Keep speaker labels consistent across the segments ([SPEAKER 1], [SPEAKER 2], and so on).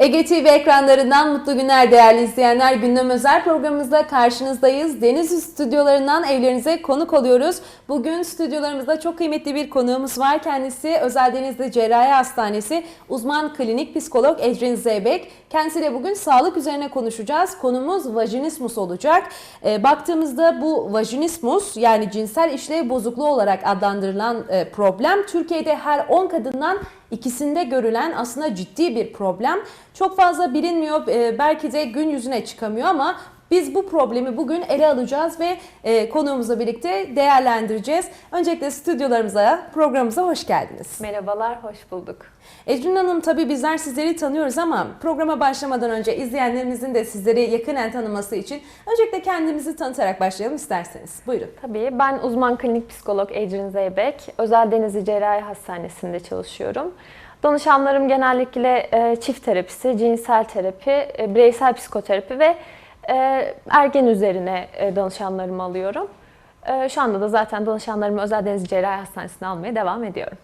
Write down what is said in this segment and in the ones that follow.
[SPEAKER 1] Ege TV ekranlarından mutlu günler değerli izleyenler. Gündem özel programımızda karşınızdayız. Denizli stüdyolarından evlerinize konuk oluyoruz. Bugün stüdyolarımızda çok kıymetli bir konuğumuz var. Kendisi Özel Denizli Cerrahi Hastanesi uzman klinik psikolog Ecrin Zeybek. Kendisiyle bugün sağlık üzerine konuşacağız. Konumuz vajinismus olacak. E, baktığımızda bu vajinismus yani cinsel işlev bozukluğu olarak adlandırılan e, problem Türkiye'de her 10 kadından ikisinde görülen aslında ciddi bir problem. Çok fazla bilinmiyor, e, belki de gün yüzüne çıkamıyor ama biz bu problemi bugün ele alacağız ve e, konuğumuzla birlikte değerlendireceğiz. Öncelikle stüdyolarımıza, programımıza hoş geldiniz.
[SPEAKER 2] Merhabalar, hoş bulduk.
[SPEAKER 1] Ecrin Hanım tabii bizler sizleri tanıyoruz ama programa başlamadan önce izleyenlerimizin de sizleri yakinen tanıması için öncelikle kendimizi tanıtarak başlayalım isterseniz. Buyurun.
[SPEAKER 2] Tabii ben uzman klinik psikolog Ecrin Zeybek. Özel Denizli Cerrahi Hastanesi'nde çalışıyorum. Danışanlarım genellikle e, çift terapisi, cinsel terapi, e, bireysel psikoterapi ve e, ergen üzerine e, danışanlarımı alıyorum. E, şu anda da zaten danışanlarımı Özel Denizli Cerrahi Hastanesi'ne almaya devam ediyorum.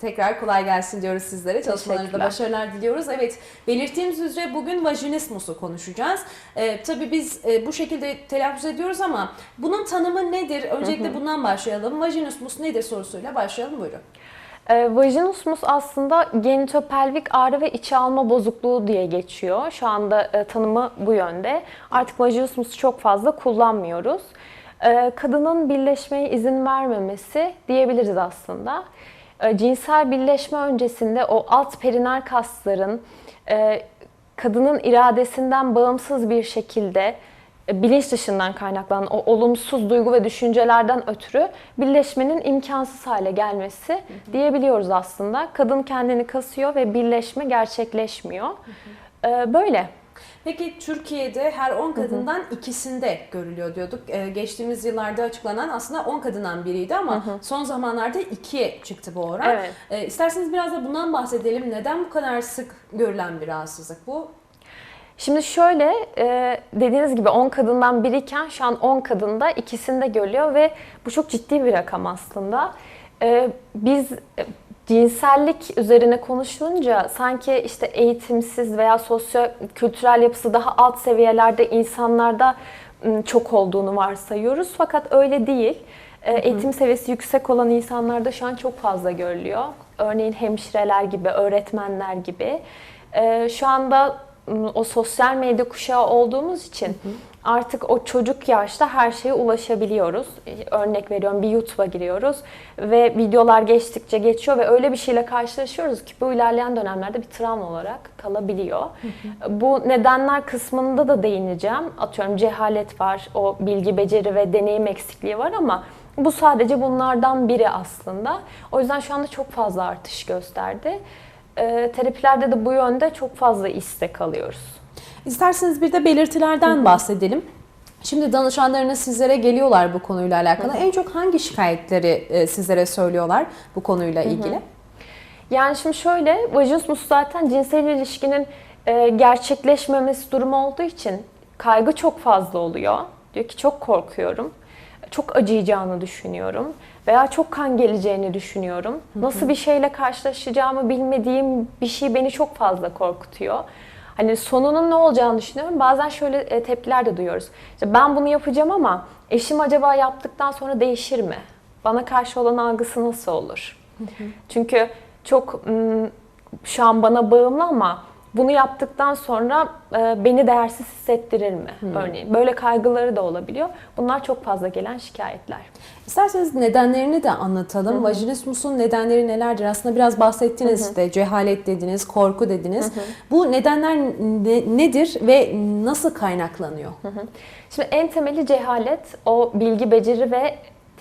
[SPEAKER 1] Tekrar kolay gelsin diyoruz sizlere. Çalışmalarınızda başarılar diliyoruz. Evet, belirttiğimiz üzere bugün vajinismusu konuşacağız. Ee, tabii biz e, bu şekilde telaffuz ediyoruz ama bunun tanımı nedir? Öncelikle bundan başlayalım. Vajinismus nedir sorusuyla başlayalım. Buyurun.
[SPEAKER 2] E, vajinismus aslında genitopelvik ağrı ve içe alma bozukluğu diye geçiyor. Şu anda e, tanımı bu yönde. Artık vajinismusu çok fazla kullanmıyoruz. E, kadının birleşmeye izin vermemesi diyebiliriz aslında. E, cinsel birleşme öncesinde o alt perinar kasların kadının iradesinden bağımsız bir şekilde bilinç dışından kaynaklanan o olumsuz duygu ve düşüncelerden ötürü birleşmenin imkansız hale gelmesi diyebiliyoruz aslında. Kadın kendini kasıyor ve birleşme gerçekleşmiyor. E, Böyle.
[SPEAKER 1] Peki Türkiye'de her 10 kadından ikisinde görülüyor diyorduk. Ee, geçtiğimiz yıllarda açıklanan aslında 10 kadından biriydi ama son zamanlarda 2'ye çıktı bu oran.
[SPEAKER 2] Evet.
[SPEAKER 1] Ee, isterseniz biraz da bundan bahsedelim. Neden bu kadar sık görülen bir rahatsızlık bu?
[SPEAKER 2] Şimdi şöyle e, dediğiniz gibi 10 kadından biriyken şu an 10 kadında ikisinde görülüyor ve bu çok ciddi bir rakam aslında. E, Biz e, cinsellik üzerine konuşulunca sanki işte eğitimsiz veya sosyo kültürel yapısı daha alt seviyelerde insanlarda çok olduğunu varsayıyoruz. Fakat öyle değil. Eğitim seviyesi yüksek olan insanlarda şu an çok fazla görülüyor. Örneğin hemşireler gibi, öğretmenler gibi. Şu anda o sosyal medya kuşağı olduğumuz için artık o çocuk yaşta her şeye ulaşabiliyoruz. E, Örnek veriyorum bir YouTube'a giriyoruz ve videolar geçtikçe geçiyor ve öyle bir şeyle karşılaşıyoruz ki bu ilerleyen dönemlerde bir travma olarak kalabiliyor. Bu nedenler kısmında da değineceğim. Atıyorum cehalet var, o bilgi, beceri ve deneyim eksikliği var ama bu sadece bunlardan biri aslında. O yüzden şu anda çok fazla artış gösterdi. E, terapilerde de bu yönde çok fazla istek alıyoruz.
[SPEAKER 1] İsterseniz bir de belirtilerden bahsedelim. Şimdi danışanlarınız sizlere geliyorlar bu konuyla alakalı. En çok hangi şikayetleri e, sizlere söylüyorlar bu konuyla ilgili?
[SPEAKER 2] Yani şimdi şöyle, vajinismus zaten cinsel ilişkinin e, gerçekleşmemesi durumu olduğu için kaygı çok fazla oluyor. Diyor ki çok korkuyorum, çok acıyacağını düşünüyorum veya çok kan geleceğini düşünüyorum. Nasıl bir şeyle karşılaşacağımı bilmediğim bir şey beni çok fazla korkutuyor. Hani sonunun ne olacağını düşünüyorum. Bazen şöyle e, tepkiler de duyuyoruz. İşte ben bunu yapacağım ama eşim acaba yaptıktan sonra değişir mi? Bana karşı olan algısı nasıl olur? Çünkü çok şu an bana bağımlı ama bunu yaptıktan sonra e, beni değersiz hissettirir mi? Örneğin böyle kaygıları da olabiliyor. Bunlar çok fazla gelen şikayetler.
[SPEAKER 1] İsterseniz nedenlerini de anlatalım. Vajinismusun nedenleri nelerdir? Aslında biraz bahsettiniz de cehalet dediniz, korku dediniz. Bu nedenler ne- nedir ve nasıl kaynaklanıyor?
[SPEAKER 2] Şimdi en temeli cehalet, o bilgi, beceri ve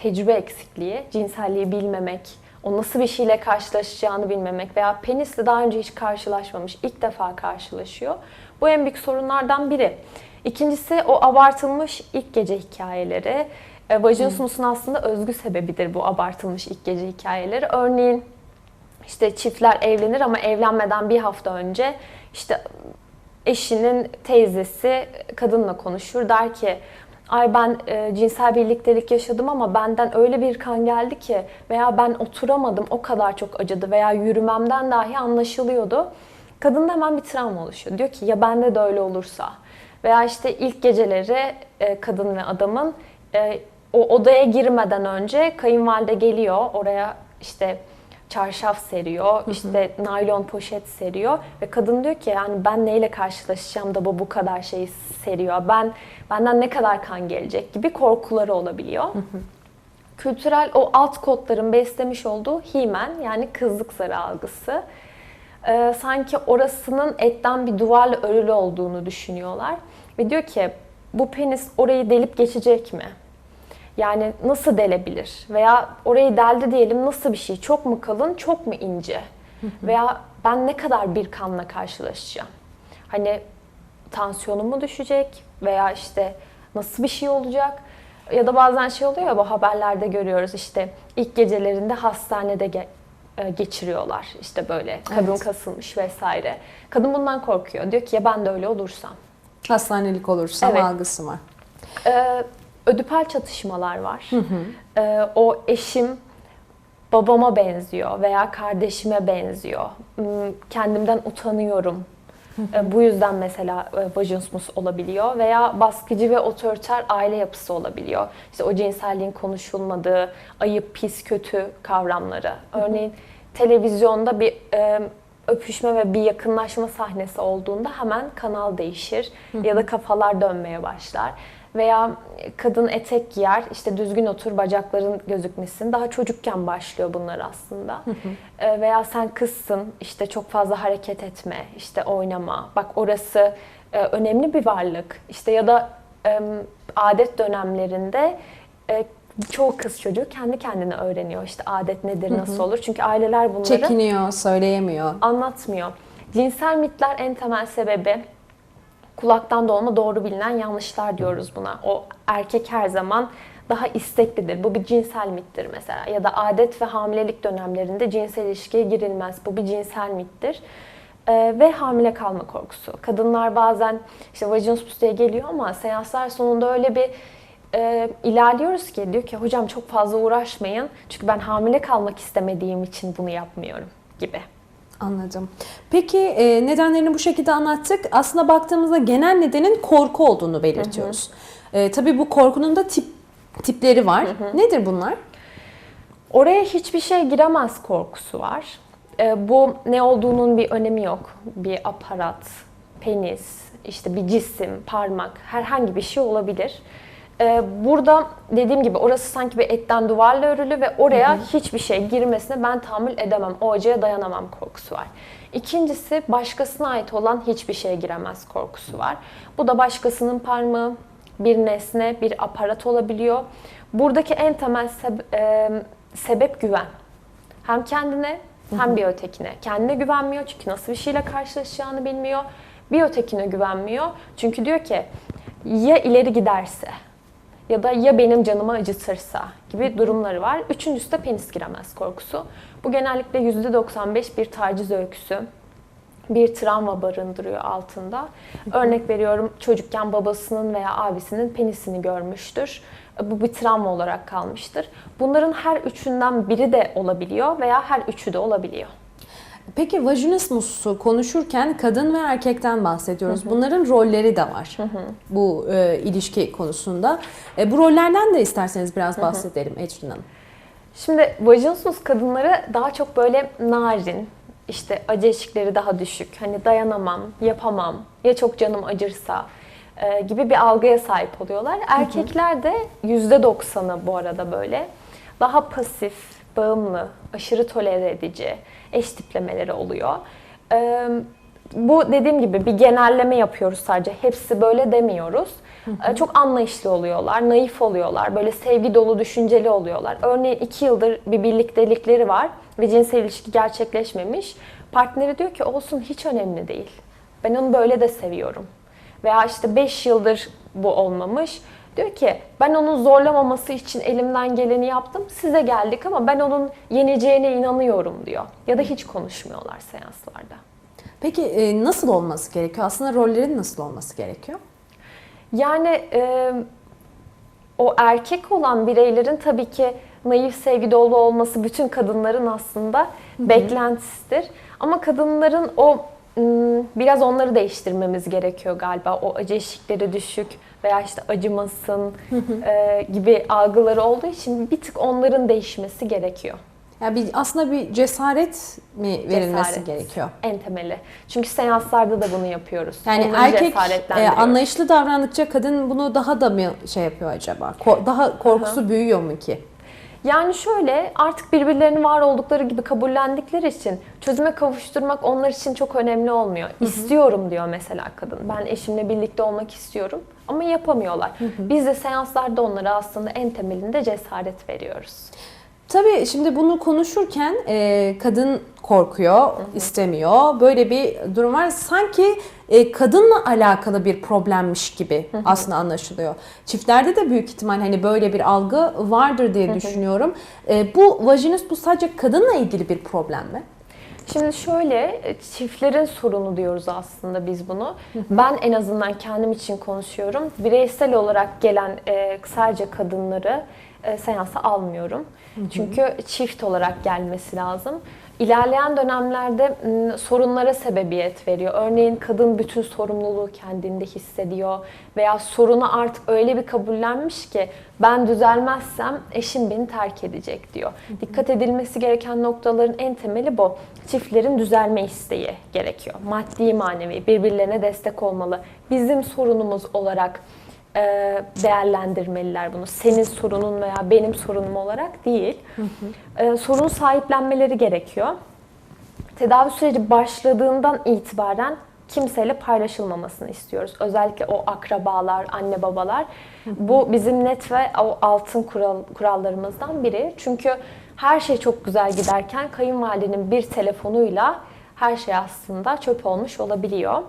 [SPEAKER 2] tecrübe eksikliği, cinselliği bilmemek, o nasıl bir şeyle karşılaşacağını bilmemek veya penisle daha önce hiç karşılaşmamış, ilk defa karşılaşıyor. Bu en büyük sorunlardan biri. İkincisi o abartılmış ilk gece hikayeleri. E, Vajinismusun aslında özgü sebebidir bu abartılmış ilk gece hikayeleri. Örneğin işte çiftler evlenir ama evlenmeden bir hafta önce işte eşinin teyzesi kadınla konuşur der ki ay ben e, cinsel birliktelik yaşadım ama benden öyle bir kan geldi ki veya ben oturamadım o kadar çok acıdı veya yürümemden dahi anlaşılıyordu. Kadında hemen bir travma oluşuyor. Diyor ki ya bende de öyle olursa veya işte ilk geceleri e, kadın ve adamın e, o odaya girmeden önce kayınvalide geliyor oraya işte çarşaf seriyor, işte naylon poşet seriyor ve kadın diyor ki yani ben neyle karşılaşacağım da bu bu kadar şeyi seriyor. Ben benden ne kadar kan gelecek gibi korkuları olabiliyor. Kültürel o alt kodların beslemiş olduğu himen yani kızlık zarı algısı. Ee, sanki orasının etten bir duvarla örülü olduğunu düşünüyorlar. Ve diyor ki bu penis orayı delip geçecek mi? Yani nasıl delebilir? Veya orayı deldi diyelim nasıl bir şey? Çok mu kalın, çok mu ince? Veya ben ne kadar bir kanla karşılaşacağım? Hani tansiyonum mu düşecek? Veya işte nasıl bir şey olacak? Ya da bazen şey oluyor ya bu haberlerde görüyoruz işte ilk gecelerinde hastanede ge- e, geçiriyorlar. İşte böyle kadın
[SPEAKER 1] Evet.
[SPEAKER 2] kasılmış vesaire. Kadın bundan korkuyor. Diyor ki ya ben de öyle olursam.
[SPEAKER 1] Hastanelik olursa
[SPEAKER 2] Evet.
[SPEAKER 1] algısı var.
[SPEAKER 2] Ee, ödipal çatışmalar var. Ee, o eşim babama benziyor veya kardeşime benziyor. Hmm, Kendimden utanıyorum. Ee, bu yüzden mesela e, vajinismus olabiliyor veya baskıcı ve otoriter aile yapısı olabiliyor. İşte o cinselliğin konuşulmadığı, ayıp, pis, kötü kavramları. Örneğin televizyonda bir e, öpüşme ve bir yakınlaşma sahnesi olduğunda hemen kanal değişir ya da kafalar dönmeye başlar. Veya kadın etek giyer, işte düzgün otur, bacakların gözükmesin. Daha çocukken başlıyor bunlar aslında. Ee, veya sen kızsın, işte çok fazla hareket etme, işte oynama. Bak orası e, önemli bir varlık. İşte ya da e, adet dönemlerinde e, çoğu kız çocuğu kendi kendine öğreniyor. İşte adet nedir, nasıl olur. Çünkü aileler bunları
[SPEAKER 1] Çekiniyor, söyleyemiyor.
[SPEAKER 2] anlatmıyor. Cinsel mitler en temel sebebi kulaktan dolma doğru bilinen yanlışlar diyoruz buna. O erkek her zaman daha isteklidir. Bu bir cinsel mittir mesela. Ya da adet ve hamilelik dönemlerinde cinsel ilişkiye girilmez. Bu bir cinsel mittir. Ee, ve hamile kalma korkusu. Kadınlar bazen işte vajinismus diye geliyor ama seanslar sonunda öyle bir e, ilerliyoruz ki diyor ki hocam çok fazla uğraşmayın. Çünkü ben hamile kalmak istemediğim için bunu yapmıyorum gibi.
[SPEAKER 1] Anladım. Peki e, nedenlerini bu şekilde anlattık. Aslında baktığımızda genel nedenin korku olduğunu belirtiyoruz. E, tabii bu korkunun da tip tipleri var. Nedir bunlar?
[SPEAKER 2] Oraya hiçbir şey giremez korkusu var. Ee, bu ne olduğunun bir önemi yok. Bir aparat, penis, işte bir cisim, parmak, herhangi bir şey olabilir. Ee, burada dediğim gibi orası sanki bir etten duvarla örülü ve oraya hiçbir şey girmesine ben tahammül edemem, o acıya dayanamam korkusu var. İkincisi başkasına ait olan hiçbir şeye giremez korkusu var. Bu da başkasının parmağı, bir nesne, bir aparat olabiliyor. Buradaki en temel sebe- e, sebep güven. Hem kendine hem bir ötekine. Kendine güvenmiyor çünkü nasıl bir şeyle karşılaşacağını bilmiyor. Bir ötekine güvenmiyor çünkü diyor ki ya ileri giderse ya da ya benim canımı acıtırsa gibi durumları var. Üçüncüsü de penis giremez korkusu. Bu genellikle %95 bir taciz öyküsü bir travma barındırıyor altında. Örnek veriyorum çocukken babasının veya abisinin penisini görmüştür. Bu bir travma olarak kalmıştır. Bunların her üçünden biri de olabiliyor veya her üçü de olabiliyor.
[SPEAKER 1] Peki vajinismusu konuşurken kadın ve erkekten bahsediyoruz. Bunların rolleri de var bu e, ilişki konusunda. E, bu rollerden de isterseniz biraz bahsedelim Ecrin Hanım.
[SPEAKER 2] Şimdi vajinismus kadınları daha çok böyle narin, işte acı eşikleri daha düşük. Hani dayanamam, yapamam, ya çok canım acırsa e, gibi bir algıya sahip oluyorlar. Erkekler de %90'ı bu arada böyle. Daha pasif, bağımlı, aşırı tolere edici, eş tiplemeleri oluyor. E, bu dediğim gibi bir genelleme yapıyoruz sadece. Hepsi böyle demiyoruz. E, Çok anlayışlı oluyorlar, naif oluyorlar, böyle sevgi dolu, düşünceli oluyorlar. Örneğin iki yıldır bir birliktelikleri var ve cinsel ilişki gerçekleşmemiş. Partneri diyor ki olsun hiç önemli değil. Ben onu böyle de seviyorum. Veya işte 5 yıldır bu olmamış. Diyor ki ben onun zorlamaması için elimden geleni yaptım. Size geldik ama ben onun yeneceğine inanıyorum diyor. Ya da hiç konuşmuyorlar seanslarda.
[SPEAKER 1] Peki e, nasıl olması gerekiyor? Aslında rollerin nasıl olması gerekiyor?
[SPEAKER 2] Yani e, o erkek olan bireylerin tabii ki naif sevgi dolu olması bütün kadınların aslında beklentisidir. Ama kadınların o biraz onları değiştirmemiz gerekiyor galiba. O acı eşikleri düşük veya işte acımasın e, gibi algıları olduğu için bir tık onların değişmesi gerekiyor.
[SPEAKER 1] Yani bir, aslında bir cesaret mi verilmesi
[SPEAKER 2] Cesaret.
[SPEAKER 1] gerekiyor?
[SPEAKER 2] En temeli. Çünkü seanslarda da bunu yapıyoruz.
[SPEAKER 1] Yani
[SPEAKER 2] Onları
[SPEAKER 1] erkek e, anlayışlı davrandıkça kadın bunu daha da mı şey yapıyor acaba? Ko- daha korkusu büyüyor mu ki?
[SPEAKER 2] Yani şöyle artık birbirlerini var oldukları gibi kabullendikleri için çözüme kavuşturmak onlar için çok önemli olmuyor. İstiyorum diyor mesela kadın. Ben eşimle birlikte olmak istiyorum ama yapamıyorlar. Biz de seanslarda onlara aslında en temelinde cesaret veriyoruz.
[SPEAKER 1] Tabii şimdi bunu konuşurken e, kadın korkuyor, istemiyor. Böyle bir durum var. Sanki e, kadınla alakalı bir problemmiş gibi aslında anlaşılıyor. Çiftlerde de büyük ihtimal hani böyle bir algı vardır diye düşünüyorum. E, bu vajinus bu sadece kadınla ilgili bir problem mi?
[SPEAKER 2] Şimdi şöyle e, çiftlerin sorunu diyoruz aslında biz bunu. Ben en azından kendim için konuşuyorum. Bireysel olarak gelen e, sadece kadınları e, seansa almıyorum. Çünkü çift olarak gelmesi lazım. İlerleyen dönemlerde m, sorunlara sebebiyet veriyor. Örneğin kadın bütün sorumluluğu kendinde hissediyor veya sorunu artık öyle bir kabullenmiş ki ben düzelmezsem eşim beni terk edecek diyor. Dikkat edilmesi gereken noktaların en temeli bu. Çiftlerin düzelme isteği gerekiyor. Maddi manevi birbirlerine destek olmalı. Bizim sorunumuz olarak e, değerlendirmeliler bunu. Senin sorunun veya benim sorunum olarak değil. E, sorun sahiplenmeleri gerekiyor. Tedavi süreci başladığından itibaren kimseyle paylaşılmamasını istiyoruz. Özellikle o akrabalar, anne babalar. Bu bizim net ve o altın kural, kurallarımızdan biri. Çünkü her şey çok güzel giderken kayınvalidenin bir telefonuyla her şey aslında çöp olmuş olabiliyor.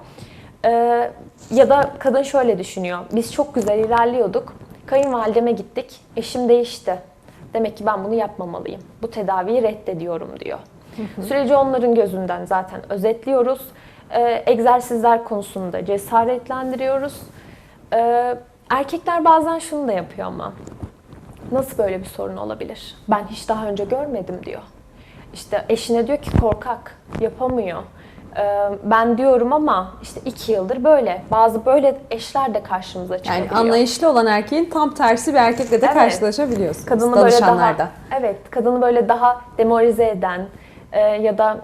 [SPEAKER 2] Ee, ya da kadın şöyle düşünüyor. Biz çok güzel ilerliyorduk. Kayınvalideme gittik. Eşim değişti. Demek ki ben bunu yapmamalıyım. Bu tedaviyi reddediyorum diyor. Süreci onların gözünden zaten özetliyoruz. Ee, egzersizler konusunda cesaretlendiriyoruz. Ee, erkekler bazen şunu da yapıyor ama. Nasıl böyle bir sorun olabilir? Ben hiç daha önce görmedim diyor. İşte eşine diyor ki korkak, yapamıyor. Ee, ben diyorum ama işte iki yıldır böyle. Bazı böyle eşler de karşımıza çıkabiliyor.
[SPEAKER 1] Yani anlayışlı olan erkeğin tam tersi bir erkekle de
[SPEAKER 2] Evet.
[SPEAKER 1] karşılaşabiliyorsunuz
[SPEAKER 2] kadını böyle daha evet kadını böyle daha demoralize eden e, ya da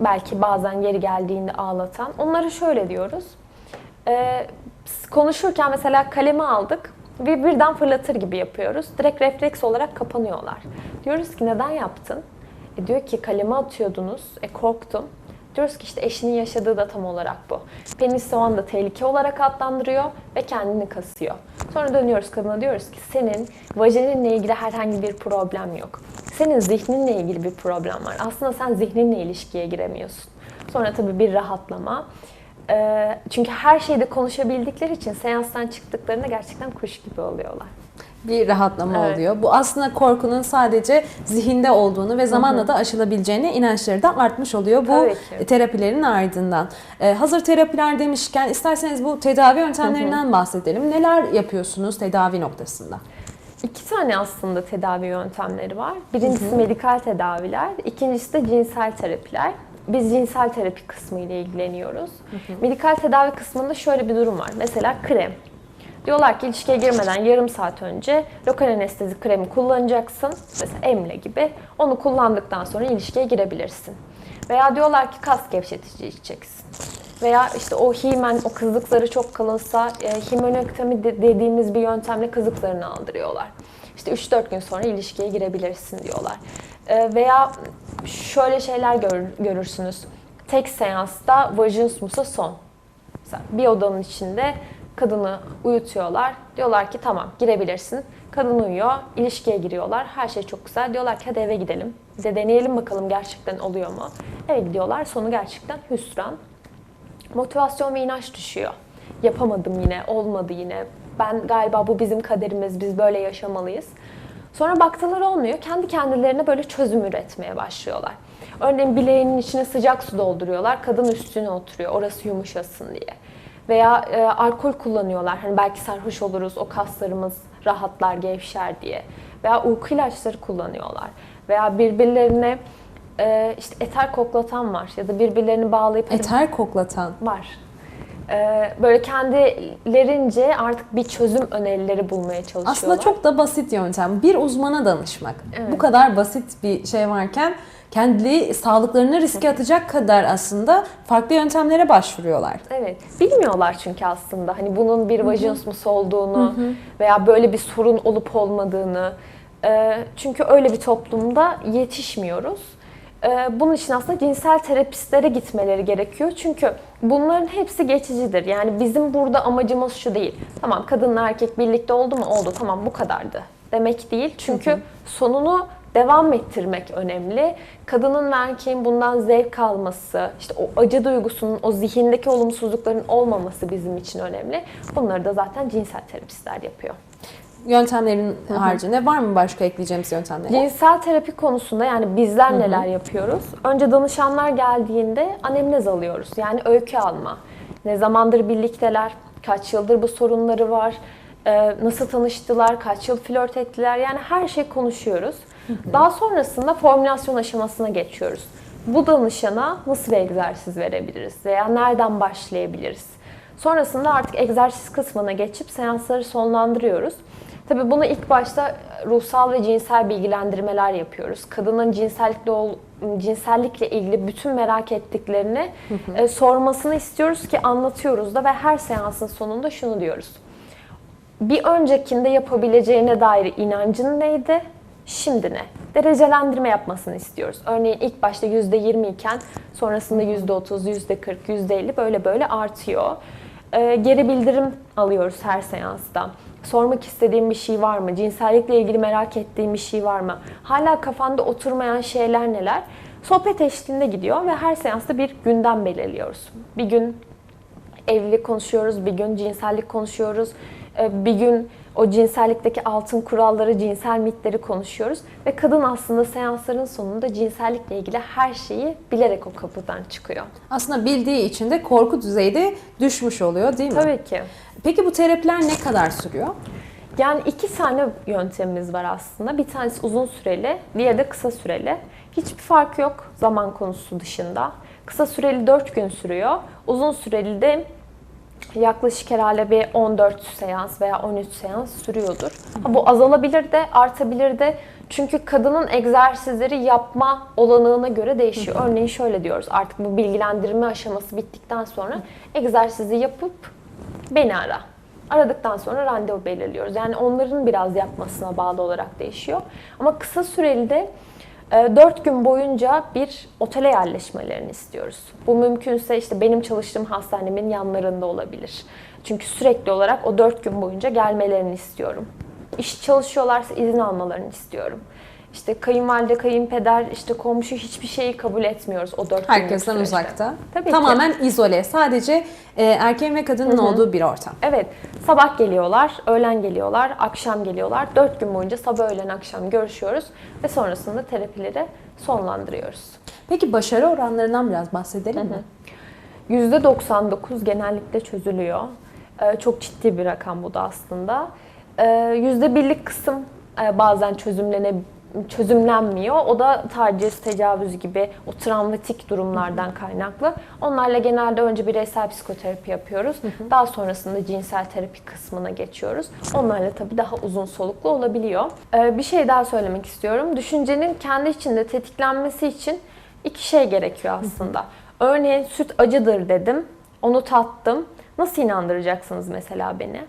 [SPEAKER 2] belki bazen yeri geldiğinde ağlatan onları şöyle diyoruz. E, konuşurken mesela kalemi aldık ve birden fırlatır gibi yapıyoruz. Direkt refleks olarak kapanıyorlar. Diyoruz ki neden yaptın? E diyor ki kalemi atıyordunuz. E korktum. Diyoruz ki işte eşinin yaşadığı da tam olarak bu. Penis o anda tehlike olarak adlandırıyor ve kendini kasıyor. Sonra dönüyoruz kadına diyoruz ki senin vajininle ilgili herhangi bir problem yok. Senin zihninle ilgili bir problem var. Aslında sen zihninle ilişkiye giremiyorsun. Sonra tabii bir rahatlama. Ee, çünkü her şeyde konuşabildikleri için seanstan çıktıklarında gerçekten kuş gibi oluyorlar.
[SPEAKER 1] Bir rahatlama
[SPEAKER 2] Evet.
[SPEAKER 1] oluyor. Bu aslında korkunun sadece zihinde olduğunu ve zamanla da aşılabileceğine inançları da artmış oluyor bu
[SPEAKER 2] ki.
[SPEAKER 1] terapilerin ardından. Ee, hazır terapiler demişken isterseniz bu tedavi yöntemlerinden bahsedelim. Neler yapıyorsunuz tedavi noktasında?
[SPEAKER 2] İki tane aslında tedavi yöntemleri var. Birincisi medikal tedaviler, ikincisi de cinsel terapiler. Biz cinsel terapi kısmı ile ilgileniyoruz. Medikal tedavi kısmında şöyle bir durum var. Mesela krem. Diyorlar ki ilişkiye girmeden yarım saat önce lokal anestezi kremi kullanacaksın. Mesela Emle gibi. Onu kullandıktan sonra ilişkiye girebilirsin. Veya diyorlar ki kas gevşetici içeceksin. Veya işte o himen, o kızlık zarı çok kalınsa e, himenektomi de- dediğimiz bir yöntemle kızlık zarını aldırıyorlar. İşte 3-4 gün sonra ilişkiye girebilirsin diyorlar. E, veya şöyle şeyler gör- görürsünüz. Tek seansta vajinismusa son. Mesela bir odanın içinde kadını uyutuyorlar. Diyorlar ki tamam girebilirsin. Kadın uyuyor, ilişkiye giriyorlar. Her şey çok güzel. Diyorlar ki hadi eve gidelim. Bir de deneyelim bakalım gerçekten oluyor mu? Eve gidiyorlar. Sonu gerçekten hüsran. Motivasyon ve inanç düşüyor. Yapamadım yine, olmadı yine. Ben galiba bu bizim kaderimiz, biz böyle yaşamalıyız. Sonra baktılar olmuyor. Kendi kendilerine böyle çözüm üretmeye başlıyorlar. Örneğin bileğinin içine sıcak su dolduruyorlar. Kadın üstüne oturuyor. Orası yumuşasın diye. Veya e, alkol kullanıyorlar. Hani belki sarhoş oluruz, o kaslarımız rahatlar, gevşer diye. Veya uyku ilaçları kullanıyorlar. Veya birbirlerine e, işte eter koklatan var ya da birbirlerini bağlayıp hani
[SPEAKER 1] Eter koklatan.
[SPEAKER 2] var. E, böyle kendilerince artık bir çözüm önerileri bulmaya çalışıyorlar.
[SPEAKER 1] Aslında çok da basit yöntem. Bir uzmana danışmak.
[SPEAKER 2] Evet.
[SPEAKER 1] Bu kadar basit bir şey varken kendi sağlıklarını riske atacak kadar aslında farklı yöntemlere başvuruyorlar.
[SPEAKER 2] Evet. Bilmiyorlar çünkü aslında hani bunun bir vajinismus olduğunu veya böyle bir sorun olup olmadığını. Ee, çünkü öyle bir toplumda yetişmiyoruz. Ee, bunun için aslında cinsel terapistlere gitmeleri gerekiyor. Çünkü bunların hepsi geçicidir. Yani bizim burada amacımız şu değil. Tamam kadınla erkek birlikte oldu mu? Oldu. Tamam bu kadardı. Demek değil. Çünkü sonunu devam ettirmek önemli. Kadının ve erkeğin bundan zevk alması, işte o acı duygusunun, o zihindeki olumsuzlukların olmaması bizim için önemli. Bunları da zaten cinsel terapistler yapıyor.
[SPEAKER 1] Yöntemlerin haricinde var mı başka ekleyeceğimiz yöntemler?
[SPEAKER 2] Cinsel terapi konusunda yani bizler neler yapıyoruz? Önce danışanlar geldiğinde anemnez alıyoruz. Yani öykü alma. Ne zamandır birlikteler, kaç yıldır bu sorunları var, e, nasıl tanıştılar, kaç yıl flört ettiler yani her şey konuşuyoruz. Daha sonrasında formülasyon aşamasına geçiyoruz. Bu danışana nasıl bir egzersiz verebiliriz veya nereden başlayabiliriz? Sonrasında artık egzersiz kısmına geçip seansları sonlandırıyoruz. Tabii bunu ilk başta ruhsal ve cinsel bilgilendirmeler yapıyoruz. Kadının cinsellikle cinsellikle ilgili bütün merak ettiklerini e, sormasını istiyoruz ki anlatıyoruz da ve her seansın sonunda şunu diyoruz. Bir öncekinde yapabileceğine dair inancın neydi? Şimdi ne? Derecelendirme yapmasını istiyoruz. Örneğin ilk başta %20 iken sonrasında %30, %40, %50 böyle böyle artıyor. Ee, geri bildirim alıyoruz her seansta. Sormak istediğim bir şey var mı? Cinsellikle ilgili merak ettiğim bir şey var mı? Hala kafanda oturmayan şeyler neler? Sohbet eşliğinde gidiyor ve her seansta bir gündem belirliyoruz. Bir gün evlilik konuşuyoruz, bir gün cinsellik konuşuyoruz, e, bir gün o cinsellikteki altın kuralları, cinsel mitleri konuşuyoruz ve kadın aslında seansların sonunda cinsellikle ilgili her şeyi bilerek o kapıdan çıkıyor.
[SPEAKER 1] Aslında bildiği için de korku düzeyi de düşmüş oluyor değil mi?
[SPEAKER 2] Tabii ki.
[SPEAKER 1] Peki bu terapiler ne kadar sürüyor?
[SPEAKER 2] Yani iki tane yöntemimiz var aslında. Bir tanesi uzun süreli, diğeri de kısa süreli. Hiçbir fark yok zaman konusu dışında. Kısa süreli 4 gün sürüyor. Uzun süreli de yaklaşık herhalde bir 14 seans veya 13 seans sürüyordur. Ha, bu azalabilir de artabilir de çünkü kadının egzersizleri yapma olanağına göre değişiyor. Örneğin şöyle diyoruz artık bu bilgilendirme aşaması bittikten sonra egzersizi yapıp beni ara. Aradıktan sonra randevu belirliyoruz. Yani onların biraz yapmasına bağlı olarak değişiyor. Ama kısa süreli de 4 gün boyunca bir otele yerleşmelerini istiyoruz. Bu mümkünse işte benim çalıştığım hastanemin yanlarında olabilir. Çünkü sürekli olarak o 4 gün boyunca gelmelerini istiyorum. İş çalışıyorlarsa izin almalarını istiyorum. İşte kayınvalide, kayınpeder, işte komşu hiçbir şeyi kabul etmiyoruz o 4 günlük
[SPEAKER 1] Herkesten
[SPEAKER 2] süreçte.
[SPEAKER 1] uzakta.
[SPEAKER 2] Tabii ki.
[SPEAKER 1] Tamamen izole. Sadece e, erkeğin ve kadının olduğu bir ortam.
[SPEAKER 2] Evet, sabah geliyorlar, öğlen geliyorlar, akşam geliyorlar. Dört gün boyunca sabah, öğlen, akşam görüşüyoruz ve sonrasında terapileri sonlandırıyoruz.
[SPEAKER 1] Peki başarı oranlarından biraz bahsedelim mi?
[SPEAKER 2] %99 genellikle çözülüyor. Ee, çok ciddi bir rakam bu da aslında. Ee, %1'lik kısım e, bazen çözümlene çözümlenmiyor. O da taciz, tecavüz gibi o travmatik durumlardan kaynaklı. Onlarla genelde önce bireysel psikoterapi yapıyoruz. Daha sonrasında cinsel terapi kısmına geçiyoruz. Onlarla tabii daha uzun soluklu olabiliyor. Ee, bir şey daha söylemek istiyorum. Düşüncenin kendi içinde tetiklenmesi için iki şey gerekiyor aslında. Örneğin süt acıdır dedim. Onu tattım. Nasıl inandıracaksınız mesela beni?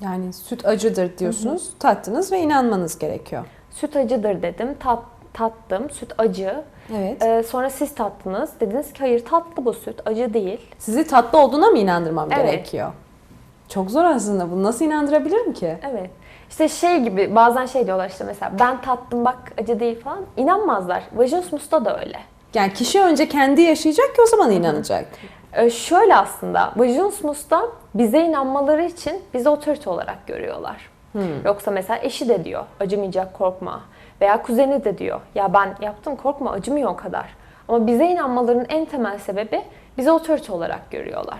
[SPEAKER 1] Yani süt acıdır diyorsunuz, tattınız ve inanmanız gerekiyor.
[SPEAKER 2] Süt acıdır dedim. Tat, tattım. Süt acı.
[SPEAKER 1] Evet.
[SPEAKER 2] Ee, sonra siz tattınız. Dediniz ki hayır tatlı bu süt. Acı değil.
[SPEAKER 1] Sizi tatlı olduğuna mı inandırmam
[SPEAKER 2] Evet.
[SPEAKER 1] gerekiyor? Çok zor aslında. Bunu nasıl inandırabilirim ki?
[SPEAKER 2] Evet. İşte şey gibi bazen şey diyorlar işte mesela ben tattım bak acı değil falan. İnanmazlar. Vajinismus'ta da öyle.
[SPEAKER 1] Yani kişi önce kendi yaşayacak ki o zaman inanacak.
[SPEAKER 2] Ee, şöyle aslında Vajinismus'ta bize inanmaları için bizi otorite olarak görüyorlar. Yoksa mesela eşi de diyor acımayacak korkma. Veya kuzeni de diyor ya ben yaptım korkma acımıyor o kadar. Ama bize inanmalarının en temel sebebi bizi otorite olarak görüyorlar.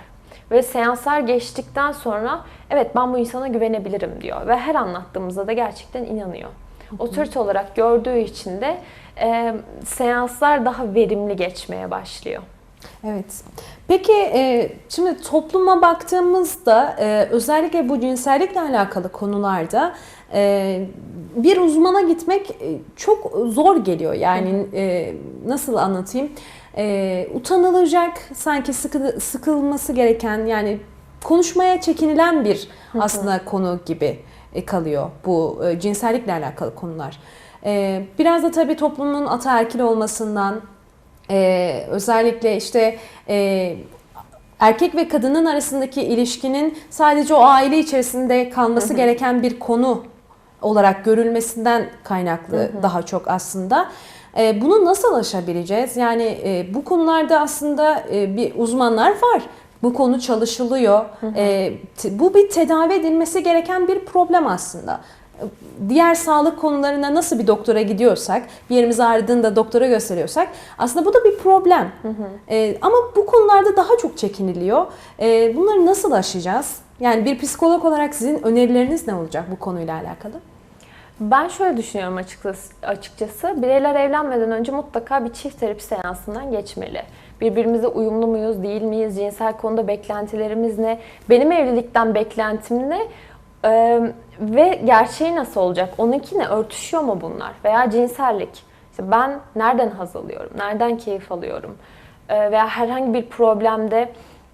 [SPEAKER 2] Ve seanslar geçtikten sonra evet ben bu insana güvenebilirim diyor. Ve her anlattığımızda da gerçekten inanıyor. otorite olarak gördüğü için de e, seanslar daha verimli geçmeye başlıyor.
[SPEAKER 1] Evet. Peki e, şimdi topluma baktığımızda e, özellikle bu cinsellikle alakalı konularda e, bir uzmana gitmek e, çok zor geliyor. Yani e, nasıl anlatayım? E, utanılacak, sanki sıkı, sıkılması gereken yani konuşmaya çekinilen bir aslında konu gibi e, kalıyor bu e, cinsellikle alakalı konular. E, biraz da tabii toplumun ataerkil olmasından, ee, özellikle işte e, erkek ve kadının arasındaki ilişkinin sadece o aile içerisinde kalması gereken bir konu olarak görülmesinden kaynaklı daha çok aslında. Ee, bunu nasıl aşabileceğiz? Yani e, bu konularda aslında e, bir uzmanlar var. Bu konu çalışılıyor. Te- bu bir tedavi edilmesi gereken bir problem aslında diğer sağlık konularına nasıl bir doktora gidiyorsak, bir yerimiz ağrıdığında doktora gösteriyorsak aslında bu da bir problem. Ee, ama bu konularda daha çok çekiniliyor. Ee, bunları nasıl aşacağız? Yani bir psikolog olarak sizin önerileriniz ne olacak bu konuyla alakalı?
[SPEAKER 2] Ben şöyle düşünüyorum açıkçası, açıkçası. Bireyler evlenmeden önce mutlaka bir çift terapi seansından geçmeli. Birbirimize uyumlu muyuz, değil miyiz, cinsel konuda beklentilerimiz ne, benim evlilikten beklentim ne Ee, ve gerçeği nasıl olacak, onunki ne, örtüşüyor mu bunlar veya cinsellik. İşte ben nereden haz alıyorum, nereden keyif alıyorum Ee, veya herhangi bir problemde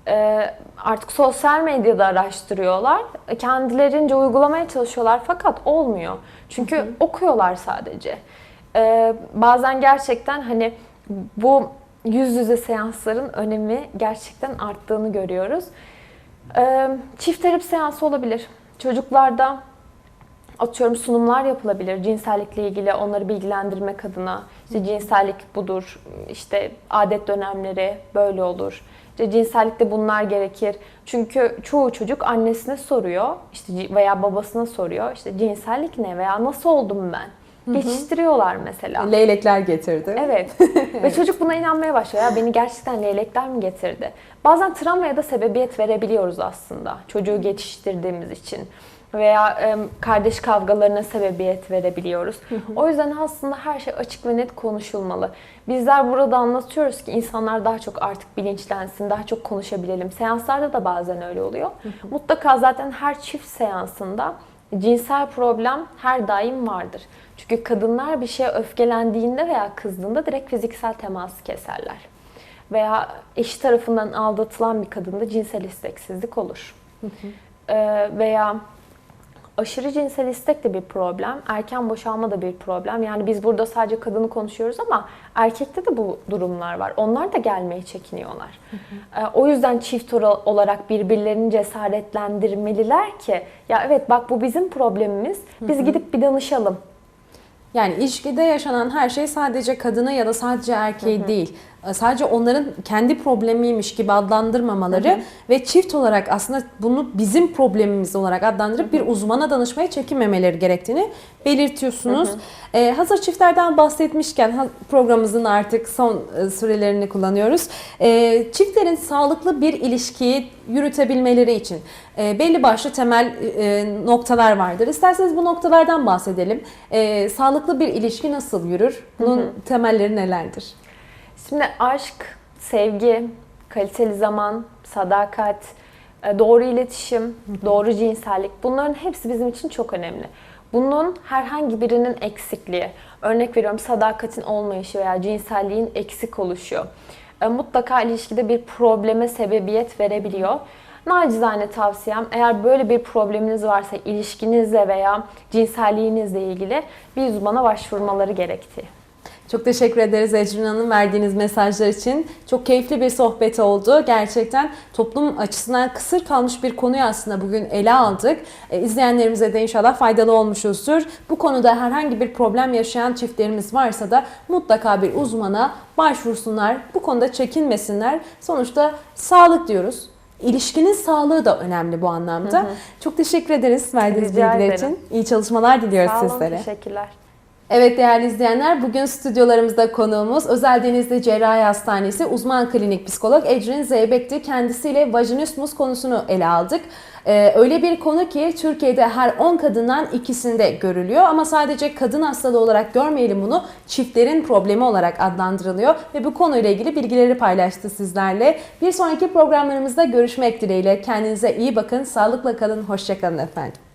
[SPEAKER 2] e, artık sosyal medyada araştırıyorlar. Kendilerince uygulamaya çalışıyorlar fakat olmuyor. Çünkü okuyorlar sadece. Ee, bazen gerçekten hani bu yüz yüze seansların önemi gerçekten arttığını görüyoruz. Ee, çift terapi seansı olabilir. Çocuklarda atıyorum sunumlar yapılabilir cinsellikle ilgili onları bilgilendirmek adına. İşte cinsellik budur, işte adet dönemleri böyle olur. İşte cinsellikte bunlar gerekir. Çünkü çoğu çocuk annesine soruyor işte veya babasına soruyor. İşte cinsellik ne veya nasıl oldum ben? Geçiştiriyorlar mesela.
[SPEAKER 1] Leylekler getirdi.
[SPEAKER 2] Evet. Ve çocuk buna inanmaya başlıyor. Ya beni gerçekten leylekler mi getirdi? Bazen travmaya da sebebiyet verebiliyoruz aslında. Çocuğu geçiştirdiğimiz için. Veya e, kardeş kavgalarına sebebiyet verebiliyoruz. O yüzden aslında her şey açık ve net konuşulmalı. Bizler burada anlatıyoruz ki insanlar daha çok artık bilinçlensin, daha çok konuşabilelim. Seanslarda da bazen öyle oluyor. Mutlaka zaten her çift seansında cinsel problem her daim vardır. Çünkü kadınlar bir şeye öfkelendiğinde veya kızdığında direkt fiziksel temas keserler. Veya eşi tarafından aldatılan bir kadında cinsel isteksizlik olur. Ee, veya aşırı cinsel istek de bir problem, erken boşalma da bir problem. Yani biz burada sadece kadını konuşuyoruz ama erkekte de bu durumlar var. Onlar da gelmeye çekiniyorlar. Ee, o yüzden çift olarak birbirlerini cesaretlendirmeliler ki ya evet bak bu bizim problemimiz. Biz gidip bir danışalım.
[SPEAKER 1] Yani ilişkide yaşanan her şey sadece kadına ya da sadece erkeği değil. E, Sadece onların kendi problemiymiş gibi adlandırmamaları ve çift olarak aslında bunu bizim problemimiz olarak adlandırıp bir uzmana danışmaya çekinmemeleri gerektiğini belirtiyorsunuz. E, hazır çiftlerden bahsetmişken programımızın artık son e, sürelerini kullanıyoruz. E, çiftlerin sağlıklı bir ilişkiyi yürütebilmeleri için e, belli başlı temel e, noktalar vardır. İsterseniz bu noktalardan bahsedelim. E, sağlıklı bir ilişki nasıl yürür? Bunun temelleri nelerdir?
[SPEAKER 2] Şimdi aşk, sevgi, kaliteli zaman, sadakat, e, doğru iletişim, doğru cinsellik bunların hepsi bizim için çok önemli. Bunun herhangi birinin eksikliği, örnek veriyorum sadakatin olmayışı veya cinselliğin eksik oluşu e, mutlaka ilişkide bir probleme sebebiyet verebiliyor. Nacizane tavsiyem eğer böyle bir probleminiz varsa ilişkinizle veya cinselliğinizle ilgili bir uzmana başvurmaları gerektiği.
[SPEAKER 1] Çok teşekkür ederiz Ecrin Hanım verdiğiniz mesajlar için. Çok keyifli bir sohbet oldu. Gerçekten toplum açısından kısır kalmış bir konuyu aslında bugün ele aldık. E, izleyenlerimize de inşallah faydalı olmuşuzdur. Bu konuda herhangi bir problem yaşayan çiftlerimiz varsa da mutlaka bir uzmana başvursunlar. Bu konuda çekinmesinler. Sonuçta sağlık diyoruz. İlişkinin sağlığı da önemli bu anlamda. Çok teşekkür ederiz verdiğiniz
[SPEAKER 2] Rica
[SPEAKER 1] bilgiler
[SPEAKER 2] ederim.
[SPEAKER 1] için. İyi çalışmalar diliyoruz
[SPEAKER 2] Sağ olun,
[SPEAKER 1] sizlere.
[SPEAKER 2] teşekkürler.
[SPEAKER 1] Evet değerli izleyenler, bugün stüdyolarımızda konuğumuz Özel Denizli Cerrahi Hastanesi uzman klinik psikolog Ecrin Zeybek'ti. Kendisiyle vajinismus konusunu ele aldık. Ee, öyle bir konu ki Türkiye'de her 10 kadından ikisinde görülüyor ama sadece kadın hastalığı olarak görmeyelim bunu çiftlerin problemi olarak adlandırılıyor ve bu konuyla ilgili bilgileri paylaştı sizlerle. Bir sonraki programlarımızda görüşmek dileğiyle kendinize iyi bakın, sağlıkla kalın, hoşçakalın efendim.